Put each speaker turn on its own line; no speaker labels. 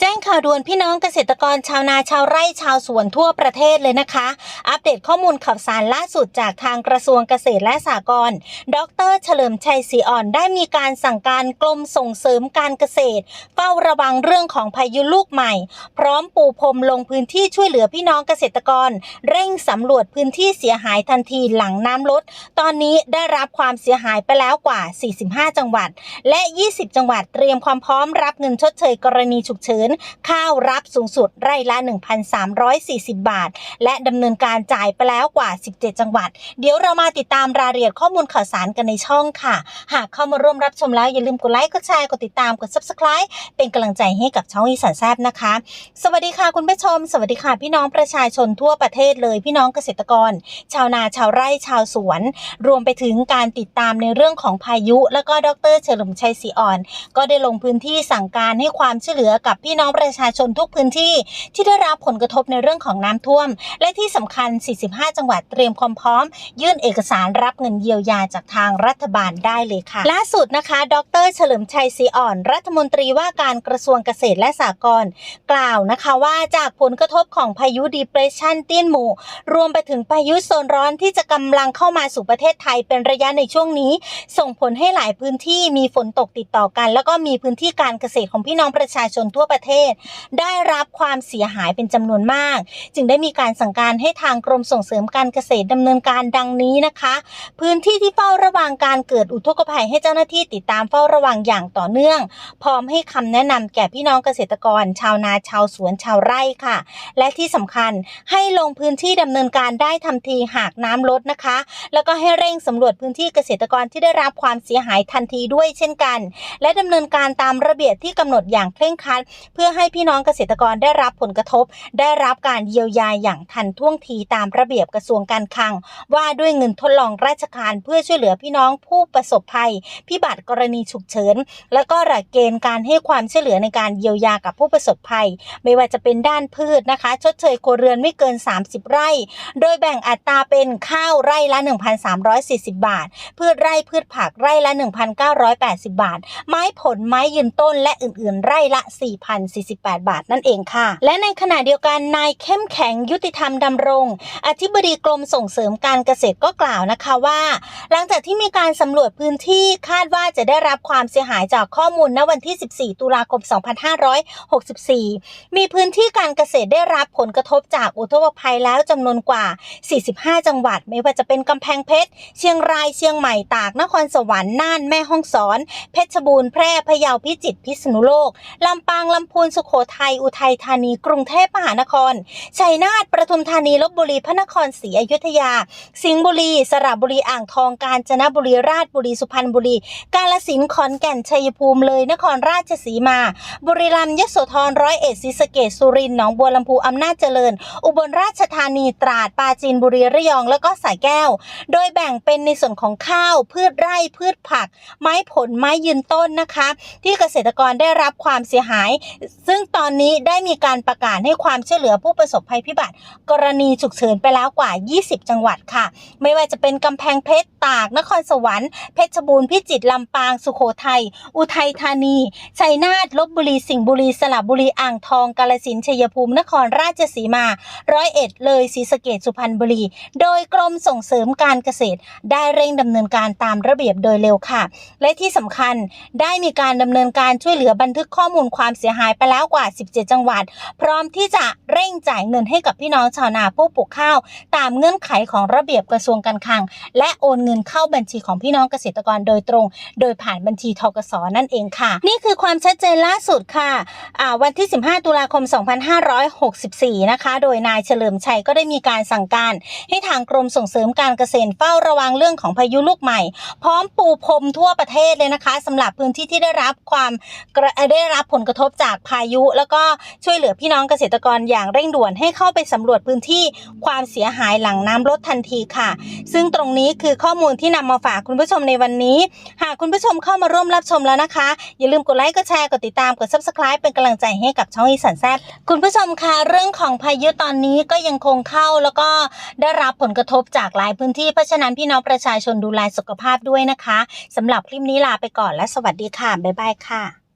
แจ้งข่าวด่วนพี่น้องเกษตรกรชาวนาชาวไร่ชาวสวนทั่วประเทศเลยนะคะ อัปเดตข้อมูลข่าวสารล่าสุดจากทางกระทรวงเกษตรและสหกรณ์ดร เฉลิมชัยศรีอ่อนได้มีการสั่งการกรมส่งเสริมการเกษตร เฝ้าระวังเรื่องของพายุลูกใหม่ พร้อมปูพรมลงพื้นที่ช่วยเหลือพี่น้องเกษตรกร เร่งสำรวจพื้นที่เสียหายทันทีหลังน้ำลด ตอนนี้ได้รับความเสียหายไปแล้วกว่า 45 จังหวัด และ 20 จังหวัดเตรียมความพร้อมรับเงินชดเชยกรณีฉุกเฉินข้าวรับสูงสุดไร่ละ 1,340 บาท และดำเนินการจ่ายไปแล้วกว่า 17 จังหวัด เดี๋ยวเรามาติดตามรายละเอียดข้อมูลข่าวสารกันในช่องค่ะ หากเข้ามาร่วมรับชมแล้วอย่าลืมกดไลค์กดแชร์กดติดตามกด subscribe เป็นกำลังใจให้กับช่องอีสานแซบนะคะ สวัสดีค่ะคุณผู้ชม สวัสดีค่ะ พี่น้องประชาชนทั่วประเทศเลยพี่น้องเกษตรกร ชาวนาชาวไร่ชาวสวน รวมไปถึงการติดตามในเรื่องของพายุ แล้วก็ดรเฉลิมชัยศรีอ่อน ก็ได้ลงพื้นที่สั่งการให้ความช่วยเหลือกับพี่น้องประชาชนทุกพื้นที่ที่ได้รับผลกระทบในเรื่องของน้ำท่วม และที่สำคัญ 45 จังหวัดเตรียมความพร้อม ยื่นเอกสารรับเงินเยียวยาจากทางรัฐบาลได้เลยค่ะ ล่าสุดนะคะ ดร เฉลิมชัยศรีอ่อน รัฐมนตรีว่าการกระทรวงเกษตรและสหกรณ์กล่าวนะคะว่าจากผลกระทบของพายุดีเพรสชันเตี้ยนหมู่ รวมไปถึงพายุโซนร้อนที่จะกำลังเข้ามาสู่ประเทศไทยเป็นระยะในช่วงนี้ ส่งผลให้หลายพื้นที่มีฝนตกติดต่อกัน แล้วก็มีพื้นที่การเกษตรของพี่น้องประชาชนทั่วประเทศ ได้รับความเสียหายเป็นจำนวนมาก จึงได้มีการสั่งการให้ทางกรมส่งเสริมการเกษตรดำเนินการดังนี้นะคะ พื้นที่ที่เฝ้าระวังการเกิดอุทกภัยให้เจ้าหน้าที่ติดตามเฝ้าระวังอย่างต่อเนื่อง พร้อมให้คำแนะนำแก่พี่น้องเกษตรกร ชาวนาชาวสวนชาวไร่ค่ะ และที่สำคัญให้ลงพื้นที่ดำเนินการได้ทันทีหากน้ำลดนะคะ แล้วก็ให้เร่งสำรวจพื้นที่เกษตรกรที่ได้รับความเสียหายทันทีด้วยเช่นกัน และดำเนินการตามระเบียบที่กำหนดอย่างเคร่งครัดพื่อให้พี่น้องเกษตรกรได้รับผลกระทบ ได้รับการเยียวยาอย่างทันท่วงทีตามระเบียบกระทรวงการคลัง ว่าด้วยเงินทดลองราชการเพื่อช่วยเหลือพี่น้องผู้ประสบภัย พิบัติกรณีฉุกเฉิน และก็หลักเกณฑ์การให้ความช่วยเหลือในการเยียวยากับผู้ประสบภัย ไม่ว่าจะเป็นด้านพืชนะคะ ชดเชยครัวเรือนไม่เกิน 30 ไร่ โดยแบ่งอัตราเป็นข้าวไร่ละ 1,340 บาท พืชไร่พืชผักไร่ละ 1,980 บาท ไม้ผลไม้ยืนต้นและอื่น ๆ ไร่ละ4,048 บาทนั่นเองค่ะ และในขณะเดียวกันนายเข้มแข็งยุติธรรมดำรง อธิบดีกรมส่งเสริมการเกษตรก็กล่าวนะคะว่า หลังจากที่มีการสำรวจพื้นที่คาดว่าจะได้รับความเสียหายจากข้อมูลณวันที่ 14 ตุลาคม 2564 มีพื้นที่การเกษตรได้รับผลกระทบจากอุทกภัยแล้วจำนวนกว่า 45 จังหวัด ไม่ว่าจะเป็นกำแพงเพชร เชียงรายเชียงใหม่ตากนครสวรรค์น่านแม่ฮ่องสอน เพชรบูรณ์แพร่พะเยาพิจิตรพิษณุโลกลำปางลำพูนสุโขทัยอุทัยธานี กรุงเทพมหานคร ชัยนาทประทุมธานีลบบุรีพระนครศรีอยุธยา สิงห์บุรี สระบุรีอ่างทองกาญจนบุรีราชบุรีสุพรรณบุรี กาฬสินธุ์ขอนแก่นชัยภูมิเลยนครราชสีมา บุรีรัมย์ยโสธรร้อยเอ็ดศรีสะเกษสุรินทร์หนองบัวลำพูอำนาจเจริญ อุบลราชธานีตราดปราจีนบุรีระยองแล้วก็สายแก้ว โดยแบ่งเป็นในส่วนของข้าวพืชไร่พืชผัก ไม้ผลไม้ยืนต้นนะคะ ที่เกษตรกรได้รับความเสียหายซึ่งตอนนี้ได้มีการประกาศให้ความช่วยเหลือผู้ประสบภัยพิบัติ กรณีฉุกเฉินไปแล้วกว่า 20 จังหวัดค่ะ ไม่ว่าจะเป็นกำแพงเพชรตาก นครสวรรค์เพชรบูรณ์พิจิตรลำปางสุโขทัยอุทัยธานีชัยนาทลบบุรีสิงห์บุรีสระบุรีอ่างทองกาฬสินธุ์ชัยภูมินครราชสีมา ร้อยเอ็ดเลยศรีสะเกษสุพรรณบุรี โดยกรมส่งเสริมการเกษตร ได้เร่งดำเนินการตามระเบียบโดยเร็วค่ะ และที่สำคัญได้มีการดำเนินการช่วยเหลือบันทึกข้อมูลความเสียหายไปแล้วกว่า 17 จังหวัด พร้อมที่จะเร่งจ่ายเงินให้กับพี่น้องชาวนาผู้ปลูกข้าว ตามเงื่อนไขของระเบียบกระทรวงการคลัง และโอนเงินเข้าบัญชีของพี่น้องเกษตรกรโดยตรง โดยผ่านบัญชีทกสนั่นเองค่ะ นี่คือความชัดเจนล่าสุดค่ะวันที่ 15 ตุลาคม 2564 นะคะ โดยนายเฉลิมชัยก็ได้มีการสั่งการ ให้ทางกรมส่งเสริมการเกษตรเฝ้าระวังเรื่องของพายุลูกใหม่ พร้อมปูพรมทั่วประเทศเลยนะคะสำหรับพื้นที่ที่ได้รับความได้รับผลกระทบจากพายุ แล้วก็ช่วยเหลือพี่น้องเกษตรกรอย่างเร่งด่วนให้เข้าไปสำรวจพื้นที่ความเสียหายหลังน้ำลดทันทีค่ะ ซึ่งตรงนี้คือข้อมูลที่นำมาฝากคุณผู้ชมในวันนี้ หากคุณผู้ชมเข้ามาร่วมรับชมแล้วนะคะ อย่าลืมกดไลค์กดแชร์กดติดตามกด subscribe เป็นกำลังใจให้กับช่องอีสันแซบคุณผู้ชมคะเรื่องของพายุตอนนี้ก็ยังคงเข้าแล้วก็ได้รับผลกระทบจากหลายพื้นที่เพราะฉะนั้นพี่น้องประชาชนดูแลสุขภาพด้วยนะคะสำหรับคลิปนี้ลาไปก่อนและสวัสดีค่ะบ๊ายบายค่ะ